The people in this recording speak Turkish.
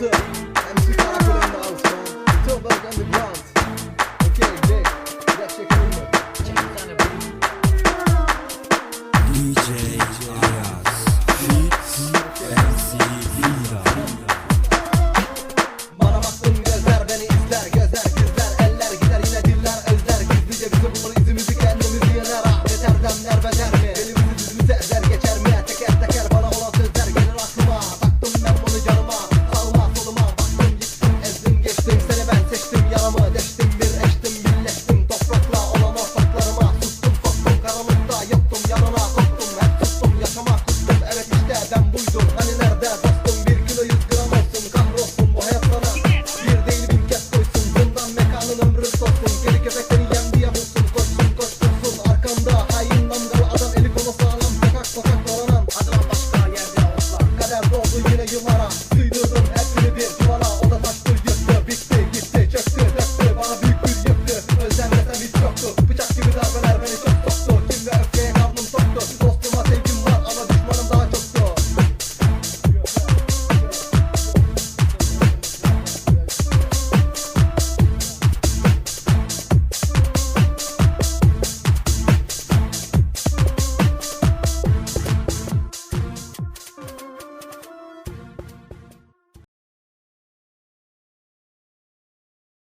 Monster. yuttum yanına